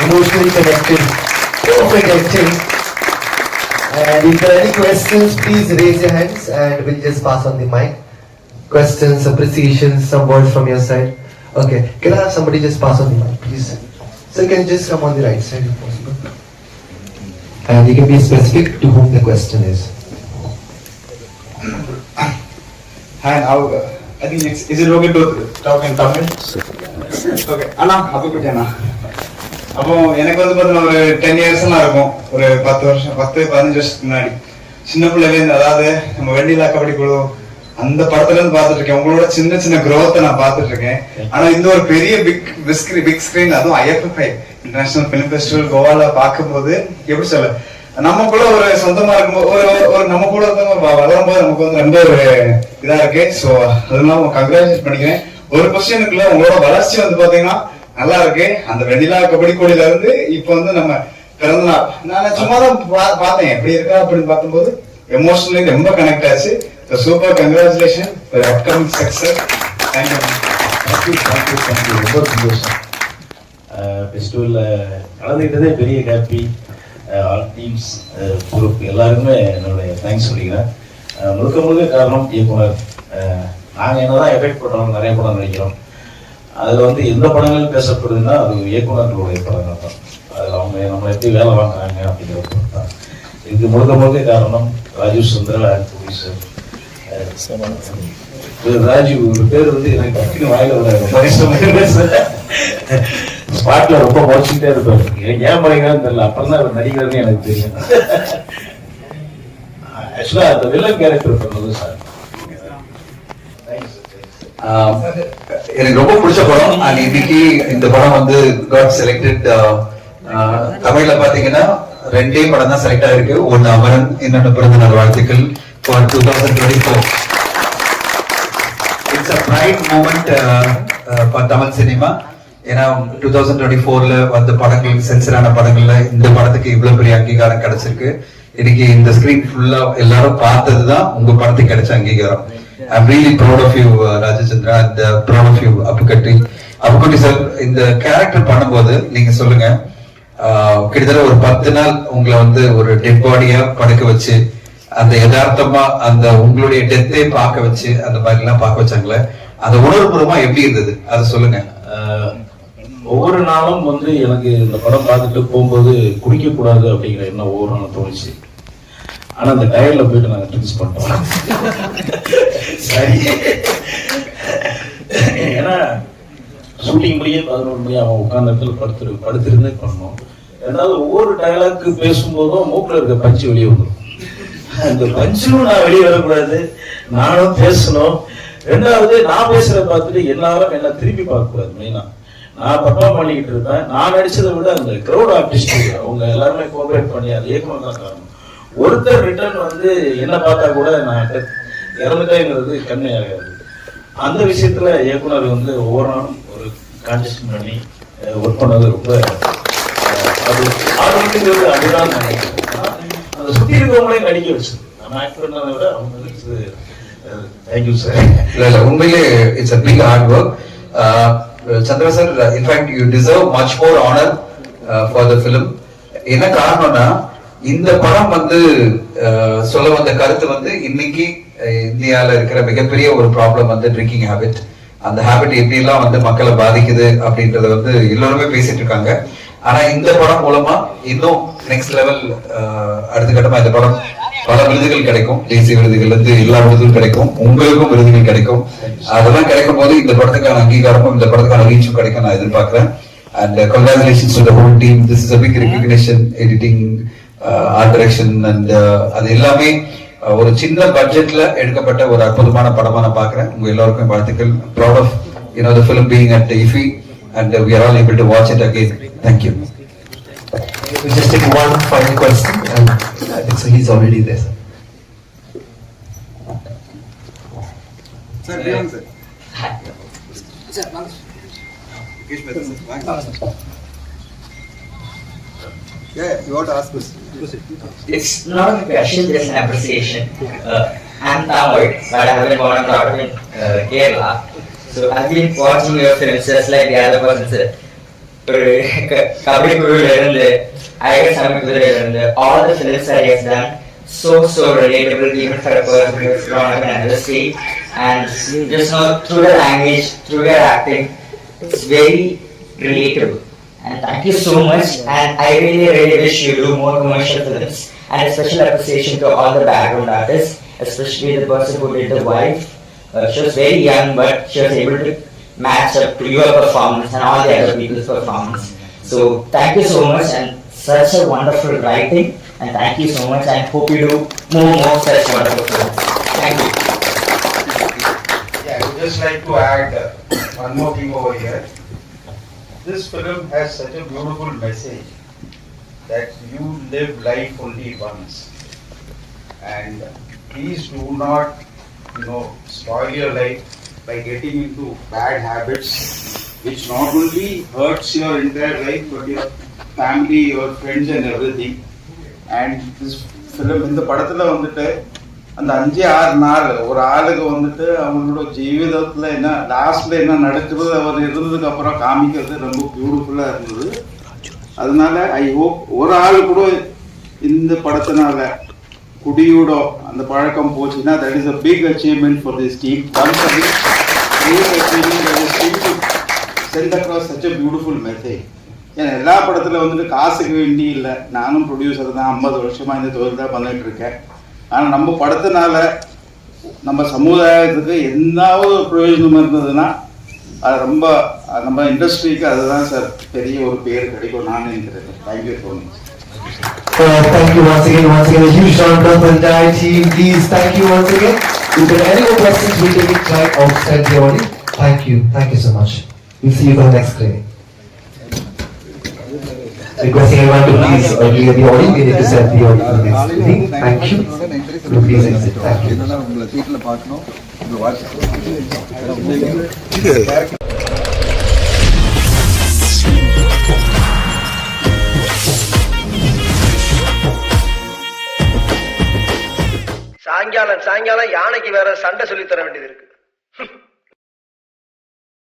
emotionally connected, so connected And if there are any questions, please raise your hands and we'll just pass on the mic. Questions, appreciations, some words from your side. Okay, can I have somebody just pass on the mic, please? So you can just come on the right side if possible. And you can be specific to whom the question is. Hi, now, uh, I think it's, is it okay to talk in Tamil? Okay, Anna, Abu Anna. அப்போ எனக்கு வந்து பார்த்தீங்கன்னா ஒரு ten இயர்ஸ்லாம் இருக்கும். ஒரு பத்து வருஷம் பத்து பதினஞ்சு வருஷத்துக்கு முன்னாடி. சின்ன பிள்ளைலேருந்து அதாவது நம்ம வெண்ணிலா கபடி குழு அந்த படத்துல இருந்து பார்த்துட்டு இருக்கேன். உங்களோட சின்ன சின்ன குரோத்தை நான் பார்த்துட்டு இருக்கேன். ஆனா இந்த ஒரு பெரிய பிக் பிக் பிக் ஸ்கிரீன் அதுவும் ஐஎஃப்எஃப்ஐ இன்டர்நேஷனல் ஃபிலிம் ஃபெஸ்டிவல் கோவால பார்க்கும்போது எப்படி சொல்ல? நமக்குள்ள ஒரு சொந்தமா இருக்கும்போது ஒரு ஒரு நம்ம கூட வ- வளரும்போது நமக்கு வந்து ரொம்ப ஒரு இதா இருக்கு. ஸோ அதெல்லாம் கங்க்ராச்சுலேட் பண்ணிக்கிறேன். ஒரு கொஸ்டினுக்குள்ள உங்களோட வளர்ச்சி வந்து பாத்தீங்கன்னா நல்லா இருக்கு அந்த வெண்ணிலா கபடி கோடியில இருந்து இப்போ வந்து நம்ம பிறந்த நாள் நான் சும்மா தான் பா- பார்த்தேன். எப்படி இருக்கா அப்படின்னு பார்க்கும்போது எமோஷனலி ரொம்ப கனெக்ட் ஆச்சு. Super congratulation upcoming success thank you thank you thank you thank you ரொம்ப சந்தோஷம். ஃபெஸ்டிவலில் கலந்துக்கிட்டதே பெரிய ஹாப்பி ஆல் டீம்ஸ் குரூப் எல்லாருக்குமே என்னுடைய தேங்க்ஸ் சொல்லிக்கிறேன். முழுக்க முழுக்க காரணம் இயக்குனர். நாங்கள் என்னதான் எஃபெக்ட் பண்ணுறோம் நிறைய படம் நடிக்கிறோம். அதில் வந்து எந்த படங்கள் பேசப்படுதுன்னா அது இயக்குநர்களுடைய படங்கள் தான். அதில் அவங்க நம்ம எப்படி வேலை வாங்குறாங்க அப்படிங்கிற பொறுத்து தான் இதுக்கு முழுக்க முழுக்க காரணம் ராஜீவ் சுந்தரா ராஜீவ் ஒரு பேர் வந்து எனக்கு டக்குனு வாயில வர ஸ்பாட்ல ரொம்ப முறைச்சிக்கிட்டே இருப்பாரு. ஏன் ஏன் தெரியல. அப்புறம் தான் நடிகர்னு நடிக்கிறதுன்னு எனக்கு தெரியும். ஆக்சுவலா அந்த வில்லன் கேரக்டர் பண்ணது சார். எனக்கு ரொம்ப பிடிச்ச படம் அண்ட் இன்னைக்கு இந்த படம் வந்து காட் செலக்டட் தமிழ்ல பாத்தீங்கன்னா ரெண்டே படம் தான் செலக்ட் ஆயிருக்கு. ஒன்னு அமரன் இன்னொன்னு பிறந்த நாள் வாழ்த்துக்கள் for two thousand twenty four it's a bright moment for Tamil cinema ஏன்னா டூ தௌசண்ட் டுவெண்ட்டி ஃபோர்ல வந்த படங்கள் சென்சரான படங்கள்ல இந்த படத்துக்கு இவ்வளவு பெரிய அங்கீகாரம் கிடைச்சிருக்கு. இன்னைக்கு இந்த ஸ்கிரீன் ஃபுல்லா எல்லாரும் பார்த்தது தான் உங்க படத்துக்கு கிடைச்ச அங்கீகாரம். I'm really proud of you Rajachandra and proud of you Appukutty Appukutty sir இந்த கேரக்டர் பண்ணும்போது நீங்க சொல்லுங்க ஆஹ், கிட்டத்தட்ட ஒரு பத்து நாள் உங்களை வந்து ஒரு டெட் பாடியா படுக்க வச்சு அந்த யதார்த்தமா அந்த உங்களுடைய டெத்தே பார்க்க வச்சு அந்த மாதிரி எல்லாம் பார்க்க வச்சாங்களே அந்த உணர்வுபூர்வமா எப்படி இருந்தது? அதை சொல்லுங்க. ஒவ்வொரு நாளும் வந்து எனக்கு இந்த படம் பார்த்துட்டு போகும்போது குடிக்க கூடாது அப்படிங்கிற எண்ணம் ஒவ்வொரு நாளும் தோணுச்சு. ஆனா அந்த டயர்ல போயிட்டு நாங்க ட்ரிங்க்ஸ் பண்ணிட்டோம். சரி. ஏன்னா ஷூட்டிங் முடியே பதினோரு மணி அவன் உட்கார்ந்த இடத்துல படுத்து படுத்திருந்தே பண்ணோம் ரெண்டாவது ஒவ்வொரு டயலாக்கு பேசும்போதும் மூக்கில் இருக்க பஞ்சு வெளியே வந்துடும் அந்த பஞ்சும் நான் வெளியே வரக்கூடாது. நானும் பேசணும். ரெண்டாவது நான் பேசுறத பார்த்துட்டு எல்லாரும் என்ன திருப்பி பார்க்கக்கூடாது மெயினா நான் பர்ஃபார்ம் பண்ணிக்கிட்டு இருப்பேன். நான் நடிச்சதை விட அந்த கிரௌட் ஆர்டிஸ்ட் அவங்க எல்லாருமே கோஆபரேட் பண்ணி அது ஏகமாக தான் காரணம். ஒருத்தர் ரிட்டர்ன் வந்து என்ன பார்த்தா கூட நான் death இறந்துட்டேங்கிறது கண்ணு ஆகாது அந்த விஷயத்துல இயக்குனர் வந்து ஒவ்வொரு நாளும் ஒரு கான்டெஸ்ட் பண்ணி ஒர்க் பண்ணது ரொம்ப அது ஆர்வத்துங்கிறது அதுதான் நான் நினைக்கிறேன். ஆனா, அந்த சுத்தி நடிக்க வச்சு நம்ம ஆக்ட் பண்ணதை விட அவங்க நடிச்சது தேங்க்யூ சார் இல்லை இல்லை உண்மையிலே it's a big hard work Chandra sir in fact you deserve much more honour for the film என்ன காரணம்னா இந்த படம் வந்து சொல்ல வந்த கருத்து வந்து இன்னைக்கு இந்தியாவில் இந்தியால இருக்கிற மிகப்பெரிய ஒரு ப்ராப்ளம் வந்து ட்ரிங்கிங் ஹேபிட் அந்த ஹேபிட் எப்படி எல்லாம் வந்து மக்களை பாதிக்குது அப்படின்றத வந்து எல்லாருமே பேசிட்டு இருக்காங்க. ஆனா இந்த படம் மூலமா இன்னும் நெக்ஸ்ட் லெவல் அடுத்த கட்டமா இந்த படம் பல விருதுகள் கிடைக்கும். தேசிய விருதுகள் இருந்து எல்லா விருதுகளும் கிடைக்கும். உங்களுக்கும் விருதுகள் கிடைக்கும். அதெல்லாம் கிடைக்கும் போது இந்த படத்துக்கான அங்கீகாரமும் இந்த படத்துக்கான ரீச்சும் கிடைக்கும் நான் எதிர்பார்க்கிறேன். And congratulations to the whole team this is a big recognition editing art direction and அது எல்லாமே uh, ஒரு சின்ன பட்ஜெட்ல எடுக்கப்பட்ட ஒரு அற்புதமான படமா நான் பார்க்கிறேன். உங்க எல்லாருக்கும் வாழ்த்துக்கள். Proud of you know the film being at IFFI and we are all able to watch it again thank you We just take one final question and fantastic. So he's already there, sir. Sir பியான் sir Yeah, you want to ask us? It's not a question, just an appreciation. Uh, I'm Tamil, but I have been born and brought up in uh, Kerala. So I've been watching your films just like the other persons. ஒரு க- கபடி குழுவில இருந்து அழகர் சாமி குதிரையில இருந்து all the films that he has done so so relatable even for a person who has grown up in another state and just know through the language through your acting it's very relatable and thank you so much. And I really really wish you do more commercial films. And a special appreciation to all the background artists especially the person who did the wife. Uh, she was very young but she was able to match up to your performance and all the other people's performance. So thank you so much and such a wonderful writing. And thank you so much and hope you do more more such wonderful films. Thank you. Yeah, I would just like to add uh, one more thing over here This film has such a beautiful message that you live life only once. And please do not, you know, spoil your life by getting into bad habits, which not only hurts your entire life, but your family, your friends and everything. And this film, இந்த படத்துல வந்துட்டு அந்த அஞ்சு ஆறு நாள் ஒரு ஆளுக்கு வந்துட்டு அவங்களோட ஜீவிதத்துல என்ன லாஸ்ட்ல என்ன நடக்குது அவர் இருந்ததுக்கு அப்புறம் காமிக்கிறது ரொம்ப பியூட்டிஃபுல்லா இருந்தது. அதனால ஐ ஹோப் ஒரு ஆள் கூட இந்த படத்தினால குடியோட அந்த பழக்கம் போச்சுன்னா that is a big achievement for this team once again big achievement sent across such a beautiful message ஏன்னா எல்லா படத்துல வந்துட்டு காசுக்கு வேண்டி இல்லை. நானும் ப்ரொடியூசர் தான் ஐம்பது வருஷமா இந்த தொழில் தான் பண்ணிட்டு இருக்கேன். ஆனால் நம்ம படத்தினால நம்ம சமுதாயத்துக்கு எந்தாவது ஒரு பிரயோஜனம் இருந்ததுன்னா அது ரொம்ப நம்ம இண்டஸ்ட்ரிக்கு அதுதான் சார் பெரிய ஒரு பேர் கிடைக்கும் நான் நினைக்கிறேன் thank you so much Uh, thank you once again, once again, a huge round of the entire team. Please, thank you once again. If there are any more questions, we'll take it right outside the audience. Thank you, thank you so much. We'll see you for the next clinic. Requesting everyone to please uh, clear the audience, we need to set the audience for the next. Thank you. So Please exit, thank you. சாயங்காலம் சாயங்காலம் யானைக்கு வேற சண்டை சொல்லி தர வேண்டியது இருக்கு